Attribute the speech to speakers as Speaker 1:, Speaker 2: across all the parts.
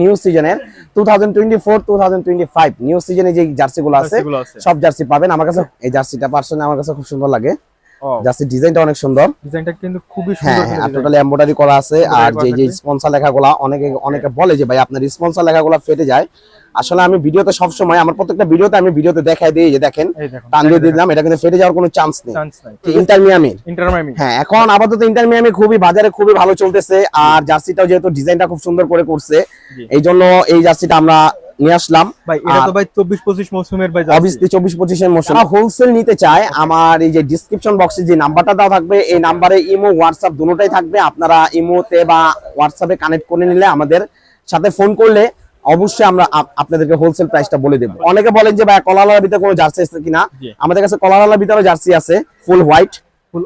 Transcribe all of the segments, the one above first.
Speaker 1: New সিজনের two thousand twenty four two thousand twenty five new সিজনে যে
Speaker 2: জার্সিগুলো আছে।
Speaker 1: সব জার্সি পাবেন আমার কাছে এই জার্সিটা পার্সোনালি আমার কাছে খুব সুন্দর লাগে জার্সি ডিজাইনটা অনেক সুন্দর।
Speaker 2: ডিজাইনটা কিন্তু খুবই
Speaker 1: হ্যাঁ
Speaker 2: সুন্দর
Speaker 1: হ্যাঁ টোটালি এমব্রয়ডারি করা আছে। আর যে যে স্পন্সর লেখাগুলা অনেকে অনেকে বলে যে ভাই আপনার স্পন্সর লেখাগুলা ফেটে যায়। আসলে আমি ভিডিওতে সব সময় আমার প্রত্যেকটা ভিডিওতে আমি ভিডিওতে দেখাই দিই যে দেখেন টান দিয়ে দিলাম এটা কিন্তু ফেটে যাওয়ার কোনো চান্স নেই। ইন্টারমিয়ামি
Speaker 2: ইন্টারমাইমি
Speaker 1: হ্যাঁ এখন আপাতত ইন্টারমিয়ামি খুবই বাজারে খুবই ভালো চলতেছে আর জার্সিটাও যেহেতু ডিজাইনটা খুব সুন্দর করে করছে। এই জন্য এই জার্সিটা আমরা নিয়ে আসলাম।
Speaker 2: ভাই এটা তো ভাই 24 25 মৌসুমের ভাই জার্সি।
Speaker 1: অবভিয়াসলি চব্বিশ পঁচিশের মৌসুম। হোলসেল নিতে চায় আমার এই যে ডিসক্রিপশন বক্সে যে নাম্বারটা দেওয়া থাকবে এই নাম্বারে ইমো হোয়াটসঅ্যাপ দুটোটাই থাকবে। আপনারা ইমোতে বা হোয়াটসঅ্যাপে কানেক্ট করে নিলে আমাদের সাথে ফোন করলে অবশ্যই আমরা আপনাদেরকে হোলসেল প্রাইসটা বলে দেবো। অনেকে বলেন যে ভাই কলালার ভিতরে কোনো জার্সি আছে কিনা? আমাদের কাছে কলালার ভিতরে জার্সি আছে ফুল হোয়াইট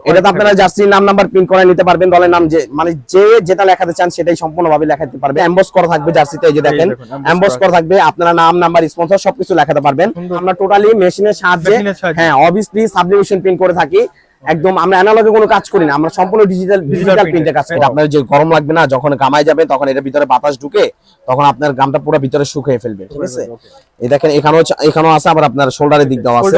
Speaker 1: এটাতে আপনারা জার্সির নাম নাম্বার প্রিন্ট করে নিতে পারবেন দলের নাম যে মানে যে যেটা লেখাতে চান সেটাই সম্পূর্ণভাবে লেখাতে পারবে। এমবস করা থাকবে জার্সিতে এই যে দেখেন এমবস
Speaker 2: করা
Speaker 1: থাকবে আপনারা নাম নাম্বার স্পন্সর সবকিছু লেখাতে পারবেন। আমরা টোটালি মেশিনের সাহায্যে হ্যাঁ অবভিয়াসলি প্রিন্ট করে থাকি। একদম আমরা অ্যানালগে কোনো কাজ করি না আমরা সম্পূর্ণ ডিজিটাল ডিজিটাল প্রিন্টে কাজ করি। আপনার যে গরম লাগবে না যখন গামায় যাবে তখন এর ভিতরে বাতাস ঢুকে তখন আপনার গামটা পুরো ভিতরে শুকিয়ে ফেলবে ঠিক আছে? এই দেখেন এখানেও এখানেও আছে আবার আপনার শোল্ডারের দিক দেওয়া আছে।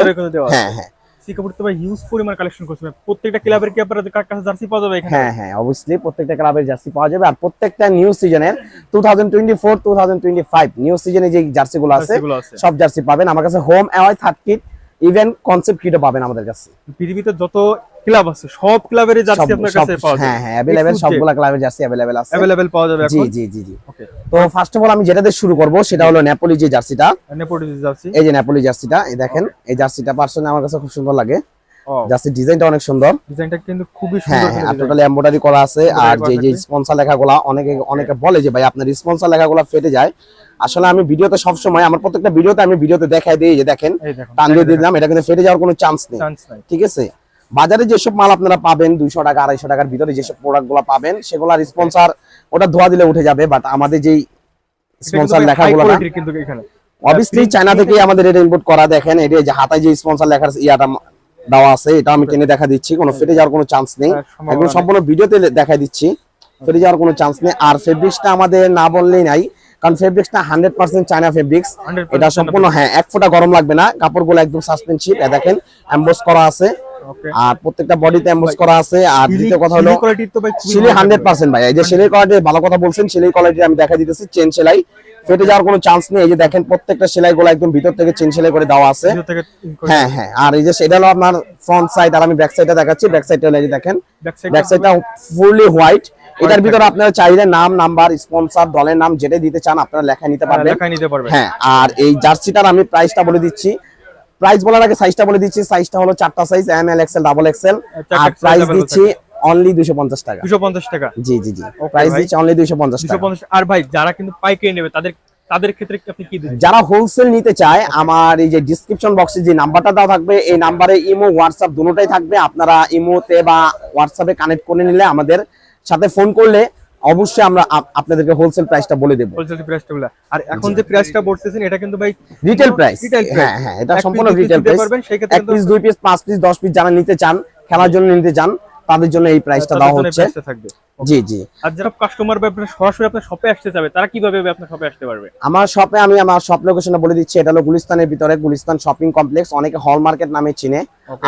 Speaker 1: হ্যাঁ হ্যাঁ।
Speaker 2: সি কাপড় তো ভাই হিউজ পরিমাণ কালেকশন করছে ভাই। প্রত্যেকটা ক্লাবের কি আপনাদের কার কাছে জার্সি পাওয়া যাবে এখানে
Speaker 1: হ্যাঁ হ্যাঁ অবভিয়াসলি প্রত্যেকটা ক্লাবের জার্সি পাওয়া যাবে আর প্রত্যেকটা নিউ সিজনের two thousand twenty four two thousand twenty five new সিজনে যে জার্সি গুলো আছে
Speaker 2: জার্সিগুলো আছে
Speaker 1: সব জার্সি পাবেন আমার কাছে home away third kit even concept কিটও পাবেন আমাদের কাছে
Speaker 2: পৃথিবীতে যত ক্লাব আছে সব ক্লাবেরই জার্সি
Speaker 1: সব-
Speaker 2: আপনার
Speaker 1: সব-
Speaker 2: কাছে পাওয়া
Speaker 1: হ্যাঁ
Speaker 2: যাবে
Speaker 1: হ্যাঁ অ্যাভেলেবেল সবগুলা ক্লাবের জার্সি অ্যাভেলেবেল আছে
Speaker 2: अवेलेबल পাওয়া যাবে
Speaker 1: জি
Speaker 2: এখন
Speaker 1: জি জি জি
Speaker 2: ওকে
Speaker 1: তো ফার্স্ট অফ অল আমি যেটা দিয়ে শুরু করব সেটা হলো নেপোলি যে জার্সিটা।
Speaker 2: নেপোটি জার্সি।
Speaker 1: এই যে নেপোলি জার্সিটা এই দেখেন এই জার্সিটা পার্সোনালি আমার কাছে খুব সুন্দর লাগে।
Speaker 2: ও
Speaker 1: জার্সির ডিজাইনটা অনেক সুন্দর।
Speaker 2: ডিজাইনটা কিন্তু খুবই
Speaker 1: হ্যাঁ
Speaker 2: সুন্দর
Speaker 1: হ্যাঁ আর টোটালি এমব্রয়ডারি করা আছে। আর যে যে। স্পন্সর লেখাগুলা অনেকে অনেকে বলে যে ভাই আপনার স্পন্সর লেখাগুলা ফেটে যায়। আসলে আমি ভিডিওতে সব সময় আমার প্রত্যেকটা ভিডিওতে আমি ভিডিওতে দেখাই দিই যে দেখেন টান দিয়ে দিলাম এটা কিন্তু ফেটে যাওয়ার কোনো চান্স নেই। ঠিক আছে? বাজারে যেসব মাল আপনারা পাবেন দুইশো টাকা আড়াইশো টাকার ভিতরে যেসব প্রোডাক্টগুলো পাবেন সেগুলোর স্পন্সর ওটা ধোয়া দিলে উঠে যাবে বাট আমাদের যেই স্পন্সর লেখাগুলো না
Speaker 2: কিন্তু এখানে।
Speaker 1: অবভিয়াসলি চায়না থেকে আমাদের এটা ইম্পোর্ট করা দেখেন এটা যে হাতায় যে স্পন্সর লেখার ইয়াটা দেওয়া আছে এটা আমি টেনে দেখা দিচ্ছি কোনো ফেটে যাওয়ার কোনো চান্স নেই।
Speaker 2: হ্যাঁ,
Speaker 1: একদম সম্পূর্ণ ভিডিওতে দেখা দিচ্ছি ফেটে যাওয়ার কোনো চান্স নেই। আর ফেব্রিক্সটা আমাদের না বললেই নাই কারণ ফেব্রিক্সটা হান্ড্রেড পার্সেন্ট চায়না ফেব্রিক্স এটা সম্পূর্ণ হ্যাঁ এক ফোঁটা গরম লাগবে না কাপড়গুলো একদম সাসপেনশিপ দেখেন এমবোস করা আছে। আর প্রত্যেকটা বডিতে এমবোস করা আছে। আর দ্বিতীয় কথা হলো
Speaker 2: কোয়ালিটি তো ভাই খুবই
Speaker 1: সিলি হান্ড্রেড পার্সেন্ট ভাই। এই যে সেলাই কোয়ালিটি ভালো কথা বলছেন সেলাই কোয়ালিটি আমি দেখা দিতেছি চেন সেলাই। ফেটে যাওয়ার কোনো চান্স নেই। এই যে দেখেন প্রত্যেকটা সেলাই গুলো একদম ভিতর থেকে চেন সেলাই করে দেওয়া আছে। হ্যাঁ হ্যাঁ। আর এই যে সেটা হলো আপনার ফ্রন্ট সাইড আর আমি ব্যাক সাইডটা দেখাচ্ছি। ব্যাক সাইডটা হলো এই যে দেখেন।
Speaker 2: ব্যাক সাইড
Speaker 1: ব্যাক সাইডটা ফুললি হোয়াইট এটার ভিতরে আপনারা চাইলে নাম নাম্বার স্পন্সর দলের নাম যেটা দিতে চান আপনারা লেখা নিতে পারবেন। হ্যাঁ আর এই জার্সিটার আমি প্রাইসটা বলে দিচ্ছি। প্রাইস বলার আগে সাইজটা বলে দিচ্ছি। সাইজটা হলো চারটা size M L XL double
Speaker 2: XL
Speaker 1: আর প্রাইস দিচ্ছি অনলি দুশো পঞ্চাশ টাকা।
Speaker 2: 250 টাকা?
Speaker 1: জি জি জি। প্রাইস। দিচ্ছি অনলি দুশো পঞ্চাশ টাকা।
Speaker 2: 250 আর ভাই যারা কিন্তু পাইকারি নেবে তাদের তাদের ক্ষেত্রে আপনি কি দিবেন?
Speaker 1: যারা হোলসেল নিতে চায় আমার এই যে ডিসক্রিপশন বক্সে যে নাম্বারটা দেওয়া থাকবে এই নাম্বারে ইমো হোয়াটসঅ্যাপ দুটোটাই থাকবে। আপনারা ইমোতে বা হোয়াটসঅ্যাপে কানেক্ট করে নিলে আমাদের সাথে ফোন করলে অবশ্যই আমরা আপ- আপনাদেরকে হোলসেল প্রাইসটা বলে দেবো।
Speaker 2: হোলসেল প্রাইসটা বলে আর এখন যে প্রাইসটা বলতেছেন এটা কিন্তু ভাই
Speaker 1: রিটেল প্রাইস হ্যাঁ হ্যাঁ এটা সম্পূর্ণ রিটেল প্রাইস
Speaker 2: পারবেন, সেই ক্ষেত্রে
Speaker 1: এক পিস দুই পিস পাঁচ পিস দশ পিস যারা নিতে চান খেলার জন্য নিতে চান তাদের জন্য এই প্রাইসটা দেওয়া হচ্ছে। জি জি।
Speaker 2: আর যারা কাস্টমার বা আপনার সরাসরি আপনার শপে আসতে যাবে তারা কীভাবে আপনার শপে আসতে পারবে?
Speaker 1: আমার শপে আমি আমার শপ লোকেশনে বলে দিচ্ছি এটা হলো গুলিস্তানের ভিতরে গুলিস্তান শপিং কমপ্লেক্স অনেকে হল মার্কেট নামে চিনে।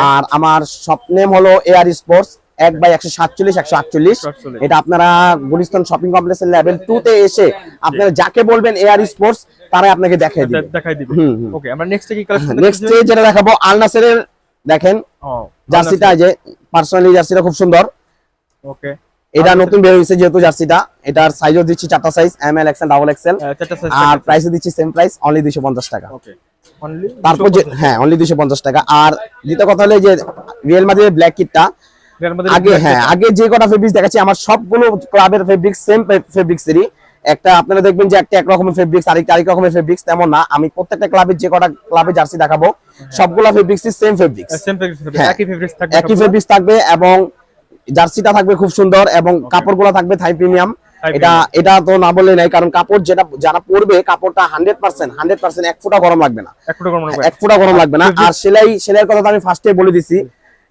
Speaker 1: আর আমার শপ নেম হলো এয়ার স্পোর্টস এক বাই একশো সাতচল্লিশ একশো আটচল্লিশ। এটা আপনারা গুলিস্তান শপিং কমপ্লেক্সের লেভেল টু তে এসে আপনারা যাকে বলবেন এয়ার স্পোর্টস তারাই আপনাকে দিবে।
Speaker 2: দেখাই দিবে। ওকে আমরা নেক্সট কি কালেকশন
Speaker 1: নেক্সট যেটা দেখাবো আলনাসেরের দেখেন জার্সিটা যে পার্সোনালি জার্সিটা খুব সুন্দর।
Speaker 2: ওকে
Speaker 1: এটা নতুন বের হয়েছে যেহেতু জার্সিটা এটার সাইজও দিচ্ছি চারটা size M L XL
Speaker 2: double XL
Speaker 1: আর প্রাইসে দিচ্ছি সেম প্রাইস অনলি দুইশো পঞ্চাশ টাকা।
Speaker 2: ওকে
Speaker 1: তারপর হ্যাঁ অনলি দুইশো পঞ্চাশ টাকা। আর দ্বিতীয় কথা হলো যে রিয়েল মাদ্রিদের ব্ল্যাক কিটটা আগে হ্যাঁ আগে যে কটা ফেব্রিক্স দেখাচ্ছি আমার সবগুলো ক্লাবের ফেব্রিক্স সেম ফেব্রিক্সেরই একটা আপনারা দেখবেন যে একটা এক রকমের ফেব্রিক্স আরেকটা আরেক রকমের ফেব্রিক্স তেমন না। আমি প্রত্যেকটা ক্লাবের যে কটা ক্লাবে জার্সি দেখাবো সবগুলা ফেব্রিক্স
Speaker 2: সেম ফেব্রিক্স
Speaker 1: হ্যাঁ।
Speaker 2: একই ফেব্রিক্স থাকবে
Speaker 1: এবং জার্সিটা থাকবে খুব সুন্দর এবং কাপড়গুলো থাকবে থাই প্রিমিয়াম এটা এটা তো না বললে নাই কারণ কাপড় যেটা যারা পরবে কাপড়টা হান্ড্রেড পার্সেন্ট হান্ড্রেড পার্সেন্ট এক ফুটা গরম লাগবে না।
Speaker 2: এক ফুটা
Speaker 1: এক ফুটা গরম লাগবে না। আর সেলাই সেলাইয়ের কথা তো আমি ফার্স্টে বলে দিছি।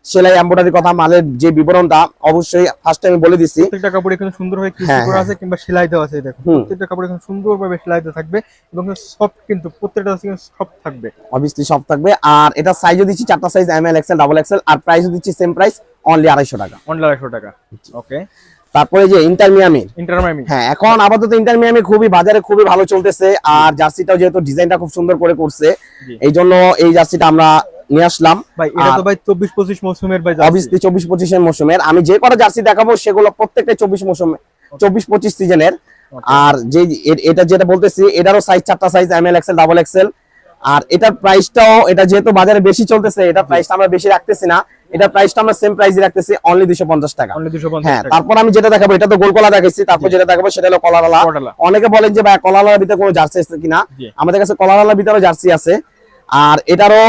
Speaker 1: সেলাই এমব্রয়ডারি কথা মালের যে বিবরণটা অবশ্যই ফার্স্ট টাইম বলে দিচ্ছি
Speaker 2: প্রত্যেকটা কাপড় এখানে সুন্দর হয়ে
Speaker 1: হ্যাঁ,
Speaker 2: করা
Speaker 1: হ্যাঁ।
Speaker 2: আছে কিংবা সেলাই দেওয়া আছে দেখো প্রত্যেকটা কাপড় এখানে সুন্দরভাবে সেলাই দেওয়া থাকবে এবং সফট কিন্তু প্রত্যেকটা সফট থাকবে।
Speaker 1: অবভিয়াসলি সব থাকবে। আর এটা সাইজও দিচ্ছি চারটা size M L XL double XL আর প্রাইসও দিচ্ছি সেম প্রাইস অনলি আড়াইশো টাকা।
Speaker 2: অনলি আড়াইশো টাকা। ওকে
Speaker 1: তারপরে যে ইন্টারমিয়ামির
Speaker 2: ইন্টারমাইমি
Speaker 1: হ্যাঁ এখন আপাতত ইন্টারমিয়ামি খুবই বাজারে খুবই ভালো চলতেছে আর জার্সিটাও যেহেতু ডিজাইনটা খুব সুন্দর করে করছে। এই জন্য এই জার্সিটা আমরা নিয়ে আসলাম।
Speaker 2: ভাই এটা তো ভাই চব্বিশ পঁচিশ মৌসুমের ভাই
Speaker 1: আমি যে কটা জার্সি দেখাবো সেগুলো প্রত্যেকটাই মৌসুমে চব্বিশ পঁচিশ সিজনের। আর যে এটা যেটা বলতেছি এটারও সাইজ চারটা size M L XL double XL আর এটার প্রাইসটাও এটা যেহেতু বাজারে বেশি চলতেছে এটার প্রাইসটা আমরা বেশি রাখতেছি না। এটার প্রাইসটা আমরা সেম প্রাইসে রাখতেছি অনলি দুশো পঞ্চাশ টাকা। হ্যাঁ তারপর আমি যেটা দেখাবো এটা তো গোলকলা দেখাইছি তারপর যেটা দেখাবো সেটা হলো কলারালা। অনেকে বলেন যে ভাই কলারালার ভিতরে কোনো জার্সি আছে কিনা? আমাদের কাছে কলারালার ভিতরে জার্সি আছে। আর এটারও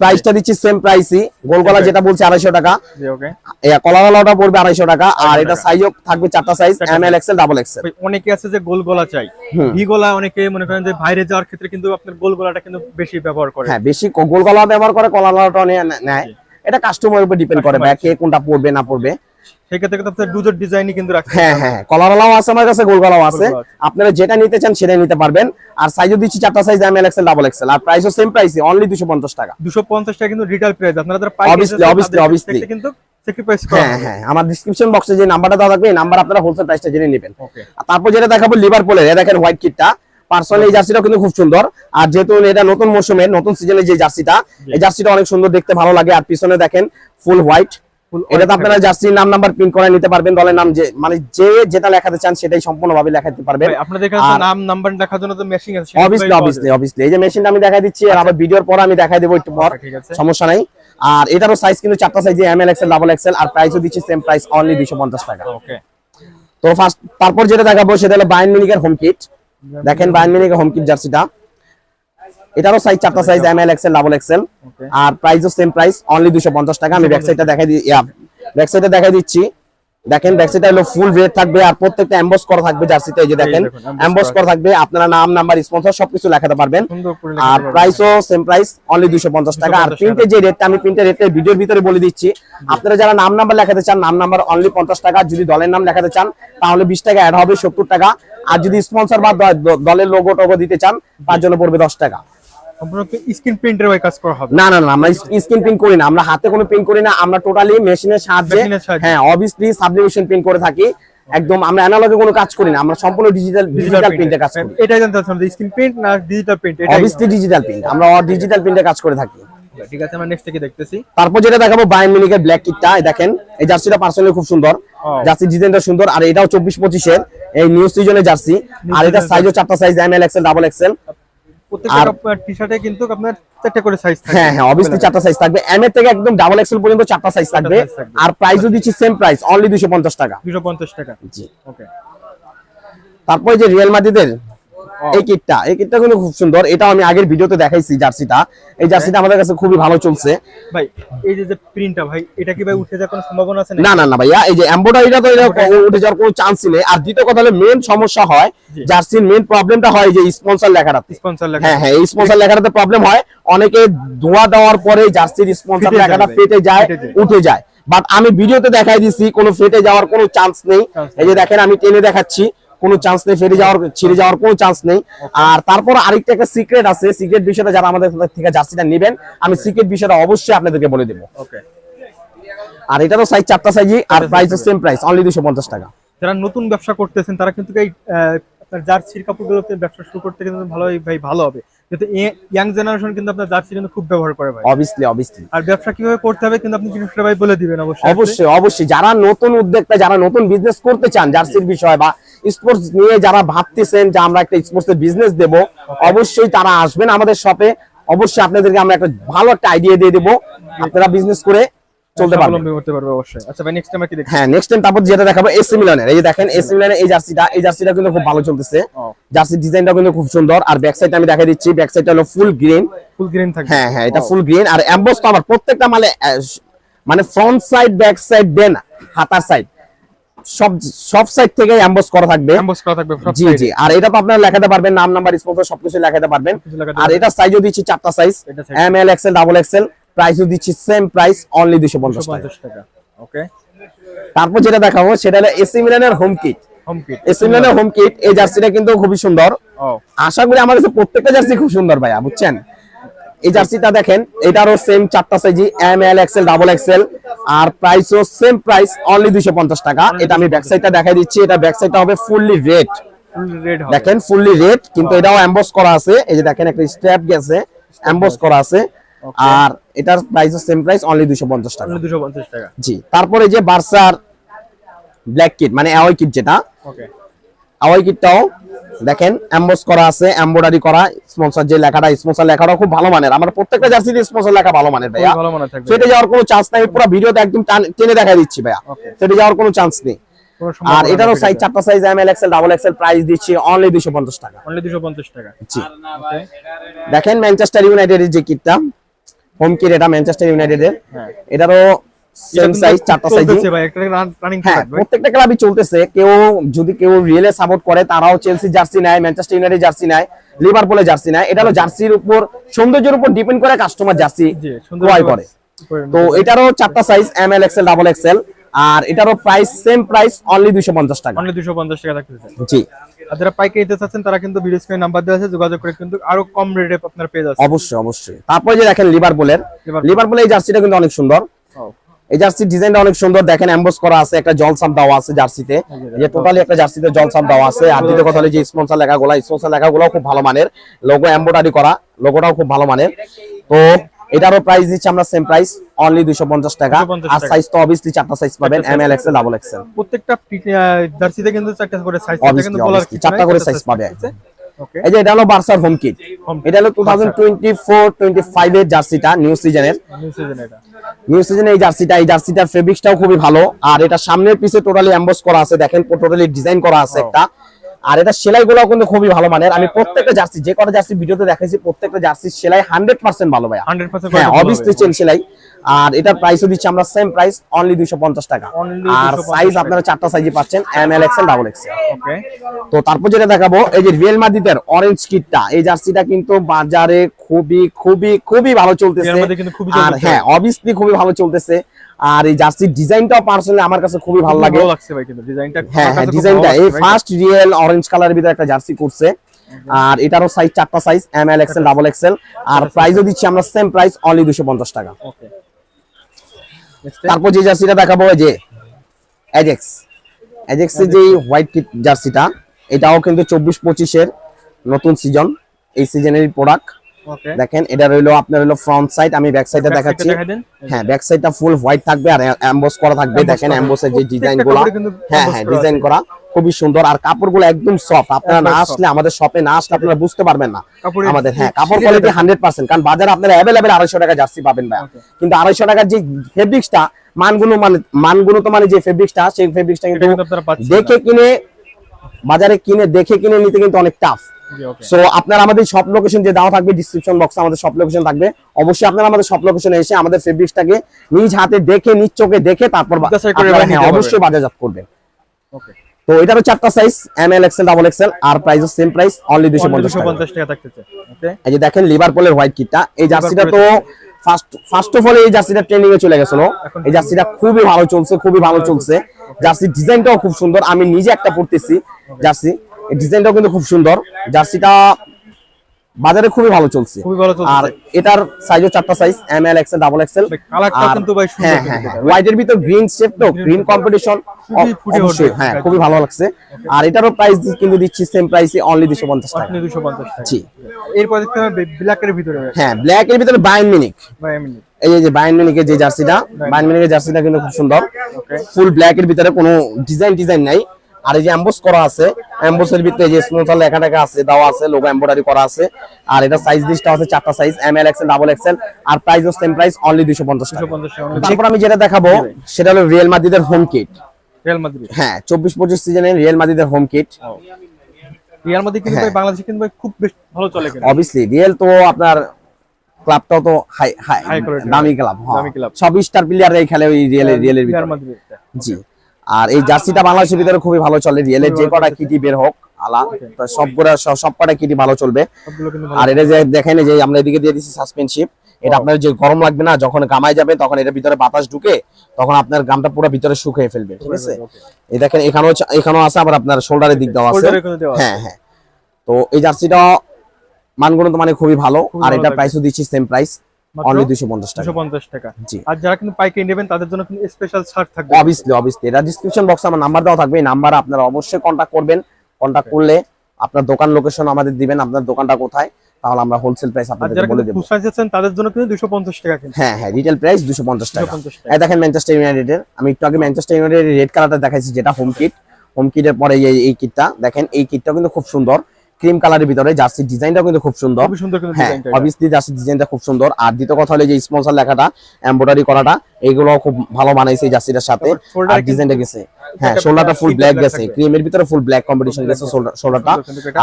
Speaker 1: প্রাইসটা দিচ্ছি সেম প্রাইসই গোলগলা যেটা বলছি আড়াইশো টাকা।
Speaker 2: কলা ওকে
Speaker 1: পড়বে আড়াইশো টাকা আর এটা সাইজও থাকবে চারটা size M L XL double
Speaker 2: XL অনেকে আছে যে গোল গলা চাই। ভি গলা অনেকে মনে করেন যে বাইরে যাওয়ার ক্ষেত্রে কিন্তু আপনার গোল গলাটা কিন্তু বেশি ব্যবহার করে।
Speaker 1: হ্যাঁ বেশি গোলগলা ব্যবহার করে নেয়-। এটা কাস্টমার উপর ডিপেন্ড করে কে কোনটা পড়বে না পড়বে।
Speaker 2: সেক্ষেত্রে কিন্তু আপনার দুজোর ডিজাইনই কিন্তু রাখতে
Speaker 1: হ্যাঁ হ্যাঁ কলারালাও আছে আমার কাছে গোলগলাও আছে। আপনারা যেটা নিতে চান সেটাই নিতে পারবেন। আর সাইজও দিচ্ছি চারটা size M L XL double XL আর প্রাইসও সেম প্রাইসই অনলি টাকা।
Speaker 2: দুশো পঞ্চাশ টাকা কিন্তু রিটেল প্রাইস আপনারা যারা
Speaker 1: Obviously, obviously, obviously.
Speaker 2: কিন্তু
Speaker 1: হ্যাঁ হ্যাঁ আমার ডিসক্রিপশন বক্সে যে নাম্বারটা দেওয়া থাকবে এই নাম্বার আপনারা হোলসেল প্রাইসটা জেনে নেবেন। আর তারপর যেটা দেখাবো লিভারপুলের এ দেখেন হোয়াইট কিটটা পার্সোনালি এই জার্সিটা কিন্তু খুব সুন্দর। আর যেহেতু এটা নতুন মৌসুমের নতুন সিজনের যে জার্সিটা এই জার্সিটা অনেক সুন্দর দেখতে ভালো লাগে। আর পিছনে দেখেন ফুল হোয়াইট এটাতে আপনারা জার্সির নাম নাম্বার প্রিন্ট করে নিতে পারবেন দলের নাম যে মানে যে যেটা লেখাতে চান সেটাই সম্পূর্ণভাবে লেখাতে পারবেন।
Speaker 2: আপনাদের কাছে নাম নাম্বার দেখার জন্য তো মেশিং আছে সেটা
Speaker 1: অবভিয়াসলি
Speaker 2: পাওয়া
Speaker 1: অবভিয়াসলি অবভিয়াসলি এই যে মেশিনটা আমি দেখাই দিচ্ছি আর আবার ভিডিওর পর আমি দেখাই দেবো একটু পর
Speaker 2: আছে।
Speaker 1: সমস্যা নাই। আর এটারও সাইজ কিন্তু চারটা size M L XL double XL আর প্রাইসও দিচ্ছি সেম প্রাইস অনলি দুইশো পঞ্চাশ টাকা।
Speaker 2: ওকে
Speaker 1: তো ফার্স্ট তারপর যেটা দেখাবো সেটা হলো বায়ান মিনিকের হোম কিট দেখেন বায়ান মিনিকের হোম কিট জার্সিটা। এটারও সাইজ চারটা size M L XL double
Speaker 2: XL.
Speaker 1: আর প্রাইসও সেম প্রাইস অনলি দুশো পঞ্চাশ টাকা। আমি ব্যাক সাইডটা দেখাই দিই ব্যাক সাইডে দেখাই দিচ্ছি। দেখেন ব্যাক সাইডটা হলো ফুল রেড থাকবে আর প্রত্যেকটা এমবস করা থাকবে জার্সিতে। এই যে দেখেন এমবস
Speaker 2: করা।
Speaker 1: থাকবে। আপনারা নাম নাম্বার স্পন্সর সবকিছু লেখাতে পারবেন। আর। প্রাইসও সেম প্রাইস অনলি দুশো পঞ্চাশ টাকা। আর
Speaker 2: 250
Speaker 1: প্রিন্টের যে রেটটা আমি প্রিন্টের রেটটা ভিডিওর ভিতরে বলে দিচ্ছি। আপনারা যারা নাম নাম্বার লেখাতে চান নাম নাম্বার অনলি পঞ্চাশ টাকা। যদি দলের নাম লেখাতে চান তাহলে বিশ টাকা অ্যাড হবে সত্তর টাকা। আর যদি স্পন্সর বা দলের লোগো টোগো দিতে চান তার জন্য পড়বে দশ টাকা।
Speaker 2: সম্পূর্ণ স্ক্রিন প্রিন্টের ওই কাজ করা হবে।
Speaker 1: না না না আমরা স্ক্রিন প্রিন্ট করি না। আমরা হাতে কোনো প্রিন্ট করি না আমরা টোটালি মেশিনের সাহায্যে হ্যাঁ অবভিয়াসলি সাবলিমেশন প্রিন্ট করে থাকি। একদম আমরা অ্যানালগে কোনো কাজ করি না আমরা সম্পূর্ণ ডিজিটাল ডিজিটাল প্রিন্টে কাজ করি।
Speaker 2: এটাই জানতে চাচ্ছিলাম স্ক্রিন প্রিন্ট না digital print
Speaker 1: obviously digital print আমরা ডিজিটাল প্রিন্টে কাজ করে থাকি।
Speaker 2: ঠিক আছে আমরা নেক্সট থেকে দেখতেছি।
Speaker 1: তারপর যেটা দেখাবো বায়ান মিনিকের ব্ল্যাক কিটটা দেখেন এই জার্সিটা পার্সোনালি খুব সুন্দর। জার্সি ডিজাইনটা সুন্দর আর এটাও চব্বিশ পঁচিশের এই নিউ সিজনের জার্সি। আর এটা সাইজও চারটা size M L XL double XL
Speaker 2: প্রত্যেকটা টি শার্টে কিন্তু আপনার চারটে করে সাইজ
Speaker 1: হ্যাঁ হ্যাঁ চারটা সাইজ থাকবে। এম এর থেকে একদম ডাবল এক্সেল পর্যন্ত চারটা সাইজ থাকবে। আর প্রাইসও দিচ্ছি সেম প্রাইস অনলি দুশো পঞ্চাশ টাকা।
Speaker 2: 250 টাকা।
Speaker 1: জি।
Speaker 2: ওকে
Speaker 1: তারপরে যে রিয়েল মাদ্রিদের এই কিটটা এই কিটটা কিন্তু খুব সুন্দর। এটা আমি আগের ভিডিওতে দেখাইছি জার্সিটা। এই জার্সিটা আমাদের কাছে খুবই ভালো চলছে।
Speaker 2: ভাই এই যে যে প্রিন্টটা ভাই এটা কি ভাই উঠে যাওয়ার কোনো সম্ভাবনা আছে
Speaker 1: না না না ভাইয়া এই যে এমব্রয়ডারিটা তো এটা উঠে যাওয়ার কোনো চান্সই নেই। আর দ্বিতীয় কথা হলো মেন সমস্যা হয় জার্সির মেন প্রবলেমটা হয় যে স্পন্সর লেখাটাতে।
Speaker 2: স্পন্সর লেখা
Speaker 1: হ্যাঁ হ্যাঁ এই স্পন্সর লেখাটাতে প্রবলেম হয়। অনেকে ধোয়া দেওয়ার পরে জার্সির স্পন্সর লেখাটা। ফেটে যায় উঠে যায়। বাট আমি ভিডিওতে দেখাই দিছি কোনো ফেটে যাওয়ার কোনো চান্স নেই। এই যে দেখেন আমি টেনে দেখাচ্ছি। কোনো চান্স নেই ফেরে যাওয়ার ছিঁড়ে যাওয়ার কোনো চান্স নেই। আর তারপর আরেকটা একটা সিক্রেট আছে সিক্রেট বিষয়টা যারা আমাদের থেকে জার্সিটা নেবেন আমি সিক্রেট বিষয়টা অবশ্যই আপনাদেরকে বলে দেবো।
Speaker 2: ওকে
Speaker 1: আর তো সাইজ চারটা সাইজই আর প্রাইস সেম প্রাইস অনলি দুশো পঞ্চাশ টাকা।
Speaker 2: যারা নতুন ব্যবসা করতেছেন তারা কিন্তু এই জার্সির কাপড়গুলোতে ব্যবসা শুরু করতে কিন্তু ভালোই ভাই ভালো হবে। যেহেতু ইয়াং জেনারেশন কিন্তু আপনার জার্সি কিন্তু খুব ব্যবহার করে ভাই।
Speaker 1: অবভিয়াসলি অবভিয়াসলি
Speaker 2: আর ব্যবসা কীভাবে করতে হবে কিন্তু আপনি জিনিসটা ভাই বলে দিবেন অবশ্যই।
Speaker 1: অবশ্যই অবশ্যই। যারা নতুন উদ্যোক্তা যারা নতুন বিজনেস করতে চান জার্সির বিষয় বা স্পোর্টস নিয়ে যারা ভাবতেছেন যে আমরা একটা স্পোর্টস এর বিজনেস দেব অবশ্যই তারা আসবেন আমাদের শপে অবশ্যই আপনাদেরকে আমরা একটা ভালো একটা আইডিয়া দিয়ে দেবো। আপনারা বিজনেস করে চলতে পারবেন
Speaker 2: স্বাবলম্বী করতে পারবে অবশ্যই। আচ্ছা ভাই নেক্সট আমরা কি
Speaker 1: হ্যাঁ নেক্সট টাইম তারপর যেটা দেখাবো এসি মিলানের এই যে দেখেন এসি মিলানের এই জার্সিটা এই জার্সিটা কিন্তু খুব ভালো চলতেছে। জার্সির ডিজাইনটা কিন্তু খুব সুন্দর। আর ব্যাক সাইডটা আমি দেখাই দিচ্ছি ব্যাক সাইডটা হলো ফুল গ্রিন
Speaker 2: ফুল গ্রিন থাকবে।
Speaker 1: হ্যাঁ হ্যাঁ এটা ফুল গ্রিন আর এমবস তো আমার প্রত্যেকটা মালে মানে front side back side then হাতার সাইড সব সব সাইড থেকে এমবস করা থাকবে।
Speaker 2: এমবস করা থাকবে সব
Speaker 1: জি জি। আর এটা তো আপনারা লেখাতে পারবেন নাম নাম্বার স্পন্সর সবকিছু লেখাতে পারবেন। আর। এটা সাইজও দিচ্ছি চারটা
Speaker 2: size.
Speaker 1: M L XL double XL প্রাইসও দিচ্ছি সেম প্রাইস অনলি দুশো পঞ্চাশ টাকা।
Speaker 2: ওকে
Speaker 1: তারপর যেটা দেখাবো সেটা হলো এসি মিলানের home kit
Speaker 2: home kit
Speaker 1: AC মিলানের হোম কিট এই জার্সিটা কিন্তু খুবই সুন্দর। আশা করি আমার কাছে প্রত্যেকটা জার্সি খুব সুন্দর ভাইয়া বুঝছেন? এই জার্সিটা দেখেন এটারও সেম চারটা Saiji M L XL double XL আর প্রাইসও সেম প্রাইস অনলি দুইশো পঞ্চাশ টাকা। এটা আমি ব্যাক সাইডটা দেখাই দিচ্ছি এটা ব্যাক সাইডটা হবে ফুললি রেড দেখেন ফুললি রেড কিন্তু এটাও এমবস করা আছে। এই যে দেখেন একটা স্ট্র্যাপ গেছে এমবস করা আছে। আর এটার প্রাইসও সেম প্রাইস অনলি দুইশো পঞ্চাশ টাকা।
Speaker 2: দুশো পঞ্চাশ টাকা।
Speaker 1: জি তারপরে যে বার্সার ব্ল্যাক কিট মানে অ্যাওয়াই কিট যেটা।
Speaker 2: ওকে
Speaker 1: আওয়াই কিটটাও দেখেন এমবস করা আছে এমব্রয়ডারি করা স্পন্সর যে লেখাটা স্পন্সর লেখাটা খুব ভালো মানের। আমার প্রত্যেকটা জার্সিতে স্পন্সর লেখা ভালো মানের ভাইয়া।
Speaker 2: ভালো থাকবে।
Speaker 1: ফেটে যাওয়ার কোনো চান্স নাই পুরো ভিডিওতে একদম টেনে দেখাই দিচ্ছি ভাইয়া. ফেটে যাওয়ার কোনো চান্স নেই। আর এটারও সাইজ চারটা size M L XL double XL price দিচ্ছি অনলি দুশো পঞ্চাশ টাকা।
Speaker 2: অনলি দুশো পঞ্চাশ টাকা।
Speaker 1: জি। দেখেন ম্যানচেস্টার ইউনাইটেডের যে কিটটা হোম কিট এটা ম্যানচেস্টার ইউনাইটেডের এটারও সেম সাইজ চারটা সাইজ
Speaker 2: চলতেছে ভাই একটা রানিং
Speaker 1: হ্যাঁ
Speaker 2: থাকবে।
Speaker 1: প্রত্যেকটা ক্লাবই চলতেছে। কেউ যদি কেউ রিয়েলে সাপোর্ট করে তারাও চেলসি জার্সি নেয় ম্যানচেস্টার ইউনাইটেড জার্সি নেয় লিভারপুলে জার্সি নেয়। এটা হলো জার্সির উপর সৌন্দর্যের উপর ডিপেন্ড করে কাস্টমার জার্সি
Speaker 2: জি সুন্দর
Speaker 1: ক্রয় করে। তো এটারও চারটা size M L XL double XL আর এটারও প্রাইস সেম প্রাইস অনলি দুইশো পঞ্চাশ টাকা।
Speaker 2: অনলি দুশো পঞ্চাশ টাকা থাকতেছে।
Speaker 1: জি।
Speaker 2: আর যারা পাইকারি নিতে চাচ্ছেন তারা কিন্তু ভিডিও স্ক্রিনে নাম্বার দেওয়া আছে যোগাযোগ করে কিন্তু আরও কম রেটে আপনার পেয়ে যাচ্ছে
Speaker 1: অবশ্যই অবশ্যই। তারপরে যে দেখেন লিভারপুলের
Speaker 2: লিভারপুল।
Speaker 1: লিভারপুলের এই জার্সিটা কিন্তু অনেক সুন্দর। এই জার্সির ডিজাইনটা অনেক সুন্দর। দেখেন এমবস করা আছে একটা জলসাপ দেওয়া আছে জার্সিতে। যে টোটালি একটা জার্সিতে জলসাপ দেওয়া আছে। আর দ্বিতীয় কথা হলো যে স্পন্সর লেখাগুলো স্পন্সর লেখাগুলো খুব ভালো মানের। লোগো এমব্রয়ডারি করা লোগোটাও খুব ভালো মানের। তো এটারও প্রাইস দিচ্ছি আমরা সেম প্রাইস অনলি দুইশো পঞ্চাশ টাকা। আর সাইজ তো অবভিয়াসলি চারটা সাইজ পাবেন M L XL double XL
Speaker 2: প্রত্যেকটা জার্সিতে কিন্তু চারটা করে সাইজ থাকে কিন্তু বলার কিছু
Speaker 1: চারটা করে size পাবে।
Speaker 2: ওকে
Speaker 1: এই যে এটা হলো বার্সার হোম কিট এটা হলো two thousand twenty four twenty five এর জার্সিটা নিউ সিজনের
Speaker 2: নিউ সিজন এটা।
Speaker 1: নিউ সিজনে এই জার্সিটা এই জার্সিটার ফেব্রিক্সটাও খুবই ভালো। আর এটা সামনের পিছে টোটালি এমবস করা আছে। দেখেন টোটালি ডিজাইন করা আছে একটা। আর এটা সেলাইগুলো কিন্তু খুবই ভালো মানের। আমি প্রত্যেকটা জার্সি যে কটা জার্সি ভিডিওতে দেখাইছি প্রত্যেকটা জার্সির সেলাই হান্ড্রেড পার্সেন্ট ভালো ভাইয়া।
Speaker 2: হান্ড্রেড পার্সেন্ট
Speaker 1: হ্যাঁ অবভিয়াসলি চেন সেলাই। আর এটার প্রাইসও দিচ্ছি আমরা সেম প্রাইস অনলি দুইশো পঞ্চাশ টাকা। আর সাইজ আপনারা চারটা সাইজে পাচ্ছেন M L XL double
Speaker 2: XL
Speaker 1: তো তারপর যেটা দেখাবো এই যে রিয়েল মাদ্রিদের অরেঞ্জ কিটটা এই জার্সিটা কিন্তু বাজারে খুবই খুবই খুবই ভালো চলতেছে। আর হ্যাঁ অবভিয়াসলি খুবই ভালো চলতেছে। আর এই জার্সির ডিজাইনটাও পার্সোনালি আমার কাছে খুবই ভালো লাগে। হ্যাঁ হ্যাঁ ডিজাইনটা এই ফার্স্ট রিয়েল অরেঞ্জ কালারের ভিতরে একটা জার্সি করছে। আর এটারও সাইজ চারটা size M L XL double XL আর প্রাইসও দিচ্ছি আমরা সেম প্রাইস অনলি দুশো পঞ্চাশ টাকা। তারপর যে জার্সিটা দেখাবো যে অ্যাজেক্স অ্যাজেক্সের যে হোয়াইট জার্সিটা এটাও কিন্তু চব্বিশ পঁচিশের নতুন সিজন এই সিজনের প্রোডাক্ট দেখেন এটা রইল আপনার হলো ফ্রন্ট সাইড আমি ব্যাক সাইডে দেখাচ্ছি। হ্যাঁ ব্যাক সাইডটা ফুল হোয়াইট থাকবে আর এমবস করা থাকবে। দেখেন
Speaker 2: করা।
Speaker 1: এমবসের যে
Speaker 2: ডিজাইনগুলো।
Speaker 1: হ্যাঁ হ্যাঁ ডিজাইন করা খুবই সুন্দর। আর কাপড়গুলো একদম সফট আপনারা না আসলে আমাদের শপে না আসলে আপনারা বুঝতে পারবেন না। আমাদের হ্যাঁ কাপড় কোয়ালিটি। হান্ড্রেড পার্সেন্ট কারণ বাজারে আপনারা অ্যাভেলেবেল আড়াইশো টাকা জার্সি পাবেন ভাই কিন্তু আড়াইশো টাকার যে ফেব্রিক্সটা মানগুলো মানে মানগুলো তো মানে যে ফেব্রিক্সটা সেই ফেব্রিক্সটা কিন্তু দেখে কিনে বাজারে কিনে দেখে কিনে নিতে কিন্তু অনেক টাফ সো আপনারা আমাদের সব লোকেশন যে দেওয়া থাকবে ডিসক্রিপশন বক্সে আমাদের সব লোকেশন থাকবে। অবশ্যই আপনারা আমাদের সব লোকেশনে এসে আমাদের ফেব্রিক্সটাকে নিজ হাতে দেখে নিজ চোখে দেখে তারপর হ্যাঁ। অবশ্যই বাজারজাত করবেন।
Speaker 2: ওকে
Speaker 1: তো এটারও চারটা size M L XL double XL আর প্রাইস সেম প্রাইস অনলি দুশো পঞ্চাশ
Speaker 2: দুশো
Speaker 1: টাকা
Speaker 2: থাকতেছে। ওকে
Speaker 1: এই যে দেখেন লিভারপুলের হোয়াইট কিটটা এই জার্সিটা তো ফার্স্ট ফার্স্ট অফ অল এই জার্সিটা ট্রেনিং এ চলে গেছিল এই জার্সিটা খুবই ভালো চলছে খুবই ভালো চলছে। জার্সির ডিজাইনটাও খুব সুন্দর। আমি নিজে একটা পড়তেছি জার্সি। ডিজাইনটাও কিন্তু খুব সুন্দর। জার্সিটা বাজারে খুবই ভালো চলছে।
Speaker 2: খুবই ভালো চলছে।
Speaker 1: আর এটার সাইজও চারটা size M L XL double XL
Speaker 2: ভাই, কালারটাও কিন্তু ভাই সুন্দর
Speaker 1: হ্যাঁ
Speaker 2: কিন্তু
Speaker 1: হ্যাঁ
Speaker 2: এটা।
Speaker 1: হোয়াইটের ভিতর গ্রিন শেপ তো গ্রিন কম্পিটিশন অবশ্যই হ্যাঁ খুবই ভালো লাগছে। আর এটারও প্রাইস কিন্তু দিচ্ছি সেম প্রাইসে অনলি দুশো পঞ্চাশ টাকা।
Speaker 2: আপনি দুশো পঞ্চাশ টাকা।
Speaker 1: জি।
Speaker 2: এরপর দেখতে হবে ব্ল্যাকের ভিতরে
Speaker 1: হ্যাঁ ব্ল্যাক এর ভিতরে বাইন মিনিক
Speaker 2: ভাই আমি
Speaker 1: এই যে- বাইন মিনিকের যে জার্সিটা বাইন মিনিকের জার্সিটা কিন্তু খুব সুন্দর। ফুল ব্ল্যাক এর ভিতরে কোনো ডিজাইন ডিজাইন নাই। আর এই যে এমবোস করা আছে এমবোসের ভিতরে যে স্মুথার লেখা লেখা আছে দেওয়া আছে লোগো এমব্রয়ডারি করা আছে। আর এটা সাইজ লিস্টটা আছে চারটা size M L XL double XL আর প্রাইসও সেম প্রাইস অনলি দুশো পঞ্চাশ
Speaker 2: দুশো
Speaker 1: টাকা
Speaker 2: পঞ্চাশ টাকা
Speaker 1: তারপর আমি যেটা দেখাবো সেটা হলো রিয়েল মাদ্রিদের হোম কিট
Speaker 2: রিয়াল মাদ্রিদ
Speaker 1: হ্যাঁ চব্বিশ পঁচিশ সিজনে রিয়েল মাদ্রিদের হোম কিট
Speaker 2: রিয়াল মাদ্রিদ কিন্তু ভাই বাংলাদেশে কিন্তু খুব বেশ ভালো চলে কিন্তু।
Speaker 1: অবভিয়াসলি রিয়েল তো আপনার ক্লাবটাও তো হাই হাই দামি ক্লাব
Speaker 2: দামি club।
Speaker 1: সব স্টার প্লেয়াররাই খেলে ওই রিয়েলের রিয়েলের ভিতরে। জি। আর এই জার্সিটা বাংলাদেশের ভিতরে খুবই ভালো চলে রিয়েলের যে কটা কিটি বের হোক আলা তো সবগুলা সব- কটা কিটি ভালো চলবে। আর এটা যে দেখেন যে আমরা এদিকে দিয়ে দিচ্ছি সাসপেনশিপ এটা আপনার যে গরম লাগবে না যখন গামায় যাবে তখন এটার ভিতরে বাতাস ঢুকে তখন আপনার গামটা পুরো ভিতরে শুকিয়ে ফেলবে ঠিক আছে? এই দেখেন এখানেও এখানেও আছে আবার আপনার শোল্ডারের দিক দেওয়া আছে। হ্যাঁ হ্যাঁ। তো এই জার্সিটা মানগুণত মানে খুবই ভালো আর এটা। প্রাইসও দিচ্ছি সেম প্রাইস অনলি দুশো পঞ্চাশ টাকা।
Speaker 2: 250 টাকা।
Speaker 1: জি।
Speaker 2: আর যারা কিন্তু পাইকারি নেবেন তাদের জন্য কিন্তু স্পেশাল ছাড় থাকবে।
Speaker 1: অবভিয়াসলি অবভিয়াসলি এটা ডিসক্রিপশন বক্সে আমার নাম্বার দেওয়া থাকবে। এই নাম্বারে আপনারা অবশ্যই কন্ট্যাক্ট করবেন। কন্ট্যাক্ট করলে আপনার দোকান লোকেশন আমাদের দিবেন। আপনার দোকানটা কোথায় তাহলে আমরা হোলসেল প্রাইস আপনাদের বলে
Speaker 2: খুচরা তাদের জন্য কিন্তু 250 টাকা কিন্তু।
Speaker 1: হ্যাঁ হ্যাঁ রিটেল প্রাইস দুশো পঞ্চাশ টাকা।
Speaker 2: 250 টাকা।
Speaker 1: এই দেখেন ম্যানচেস্টার ইউনাইটেডের আমি একটু আগে ম্যানচেস্টার ইউনাইটেড রেড কালারটা দেখাইছি যেটা হোম কিট হোম কিটের পরে এই এই কিটটা দেখেন এই কিটটাও কিন্তু খুব সুন্দর। ক্রিম কালারের ভিতরে জার্সির ডিজাইনটাও কিন্তু খুব সুন্দর।
Speaker 2: কিন্তু
Speaker 1: হ্যাঁ
Speaker 2: ডিজাইনটা
Speaker 1: অবভিয়াসলি জার্সির ডিজাইনটা খুব সুন্দর। আর দ্বিতীয় কথা হলো যে স্পন্সর লেখাটা এমব্রয়ডারি করাটা এগুলো খুব ভালো বানাইছে জার্সিটার সাথে। আর ডিজাইনটা গেছে। হ্যাঁ শোল্ডারটা ফুল ব্ল্যাক গেছে। ক্রিমের ভিতরে ফুল ব্ল্যাক কম্বিনেশন গেছে শোল্ডারটা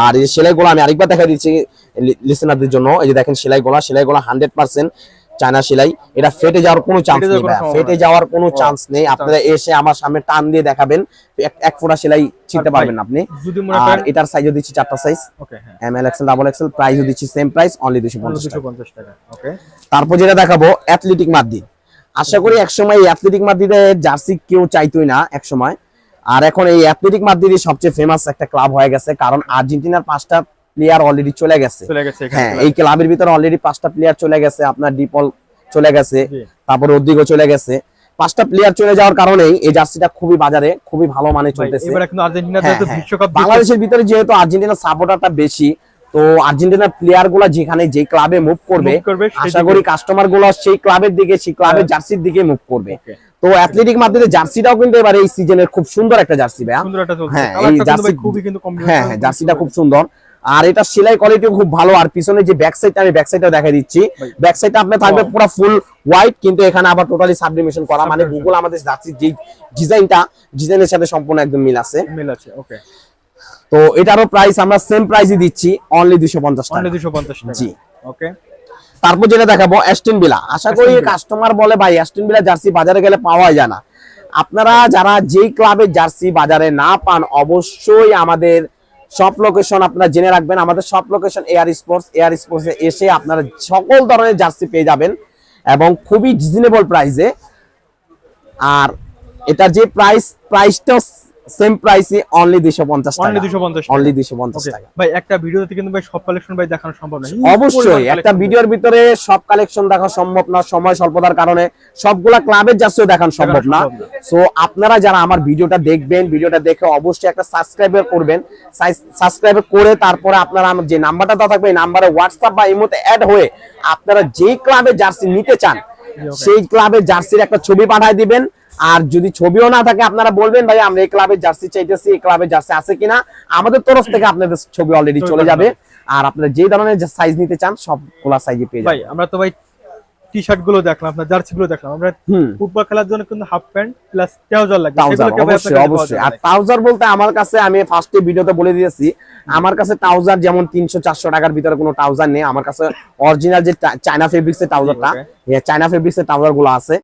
Speaker 1: আর এই সেলাইগুলো আমি আরেকবার দেখা দিচ্ছি লিসেনারদের জন্য এই যে দেখেন সেলাইগুলো সেলাইগুলো হান্ড্রেড পার্সেন্ট চায়না সেলাই এটা ফেটে যাওয়ার কোনো চান্স নেই। ফেটে যাওয়ার কোনো চান্স নেই। আপনারা এসে আমার সামনে টান দিয়ে দেখাবেন। এক- ফোঁটা সেলাই চিনতে পারবেন আপনি। আর এটার সাইজও দিচ্ছি চারটা সাইজ
Speaker 2: হ্যাঁ।
Speaker 1: M L XL double XL প্রাইসও দিচ্ছি সেম প্রাইস অনলি দুশো পঞ্চাশ টাকা।
Speaker 2: 250 টাকা ওকে
Speaker 1: তারপর যেটা দেখাবো অ্যাথলেটিক মাদ্রিদ আশা করি একসময় এই অ্যাথলেটিক মাদ্রিদের জার্সি কেউ চাইতোই না একসময় আর এখন এই অ্যাথলেটিক মাদ্রিদই সবচেয়ে ফেমাস একটা ক্লাব হয়ে গেছে কারণ আর্জেন্টিনার পাঁচটা প্লেয়ার অলরেডি চলে গেছে। হ্যাঁ এই ক্লাবের ভিতরে অলরেডি পাঁচটা প্লেয়ার চলে গেছে আপনার ডিপল চলে গেছে তারপর রদ্রিগো চলে গেছে। পাঁচটা প্লেয়ার চলে যাওয়ার কারণেই এই জার্সিটা খুবই বাজারে খুবই ভালো মানে চলতেছে। হ্যাঁ, হ্যাঁ। বাংলাদেশের ভিতরে যেহেতু আর্জেন্টিনার সাপোর্টারটা বেশি তো আর্জেন্টিনার প্লেয়ারগুলা যেখানে যে ক্লাবে মুভ করবে আশা করি কাস্টমারগুলো সেই ক্লাবের দিকে সেই ক্লাবের
Speaker 2: হ্যাঁ।
Speaker 1: জার্সির দিকে মুভ করবে. তো অ্যাথলেটিক মাদ্রিদের জার্সিটাও কিন্তু এবার এই সিজনের খুব সুন্দর একটা জার্সি ভাইয়া।
Speaker 2: সুন্দর একটা চলছে।
Speaker 1: হ্যাঁ, এই জার্সি-
Speaker 2: খুবই কিন্তু combination
Speaker 1: হ্যাঁ হ্যাঁ জার্সিটা খুব সুন্দর। আর এটা সেলাই কোয়ালিটিও খুব ভালো। আর পিছনে যে ব্যাক সাইডটা আমি ব্যাক সাইডটা দেখা দিচ্ছি। ব্যাক সাইডটা আপনার থাকবে পুরো ফুল হোয়াইট কিন্তু এখানে আবার টোটালি সাবলিমেশন করা। মানে গুগল আমাদের জার্সি যে ডিজাইনটা ডিজাইনের সাথে সম্পূর্ণ একদম মিল আছে।
Speaker 2: মিল আছে ওকে
Speaker 1: তো এটারও প্রাইস আমরা সেম প্রাইসই দিচ্ছি অনলি দুশো পঞ্চাশ
Speaker 2: অনলি 250 টাকা।
Speaker 1: জি।
Speaker 2: ওকে
Speaker 1: তারপর যেটা দেখাবো অ্যাস্টন বিলা আশা করি কাস্টমার বলে ভাই অ্যাস্টন বিলা জার্সি বাজারে গেলে পাওয়া যায় না। আপনারা যারা যেই ক্লাবের জার্সি বাজারে না পান অবশ্যই আমাদের সব লোকেশন আপনারা জেনে রাখবেন। আমাদের সব location air sports air sports এসে আপনারা সকল ধরনের জার্সি পেয়ে যাবেন এবং খুবই রিজনেবল প্রাইসে আর এটার যে প্রাইস প্রাইসটাও সেম প্রাইসে অনলি দুশো পঞ্চাশ
Speaker 2: অনলি 250 টাকা।
Speaker 1: অনলি দুশো পঞ্চাশ
Speaker 2: ওকে
Speaker 1: টাকা।
Speaker 2: ভাই একটা ভিডিওতে কিন্তু ভাই সব কালেকশন ভাই দেখানো সম্ভব না
Speaker 1: অবশ্যই একটা ভিডিওর ভিতরে সব কালেকশন দেখা সম্ভব না সময় স্বল্পতার কারণে সবগুলা ক্লাবের জার্সিও দেখানো সম্ভব না। সো আপনারা যারা আমার ভিডিওটা দেখবেন ভিডিওটা দেখে অবশ্যই একটা সাবস্ক্রাইব করবেন। সাবস্ক্রাইব করে তারপরে আপনারা আমার যে নাম্বারটা দেওয়া থাকবে এই নাম্বারে হোয়াটসঅ্যাপ বা ইমোতে অ্যাড হয়ে আপনারা যেই ক্লাবের জার্সি নিতে চান সেই ক্লাবের জার্সির একটা ছবি পাঠায় দিবেন। আর যদি ছবিও না থাকে আপনারা বলবেন ভাই আমরা এই ক্লাবের জার্সি চাইতেছি এই ক্লাবের জার্সি আছে কিনা? আমাদের তরফ থেকে আপনাদের ছবি অলরেডি চলে যাবে। আর আপনারা যে ধরনের সাইজ নিতে চান সবগুলা সাইজে পেয়ে
Speaker 2: ভাই
Speaker 1: যাবেন।
Speaker 2: আমরা তো ভাই টি শার্টগুলো দেখলাম আপনার জার্সি গুলো দেখলাম। আমরা ফুটবল খেলার জন্য কিন্তু হাফ প্যান্ট প্লাস ট্রাউজার ভাই
Speaker 1: অবশ্যই অবশ্যই। আর ট্রাউজার বলতে আমার কাছে আমি ফার্স্টে ভিডিওতে বলে দিয়েছি আমার কাছে ট্রাউজার যেমন তিনশো চারশো টাকার ভিতরে কোনো ট্রাউজার নেই। আমার কাছে অরিজিনাল যে চায়না ফেব্রিক্স এর ট্রাউজারটা. চায়না ফেব্রিক্স এর ট্রাউজারগুলো আছে।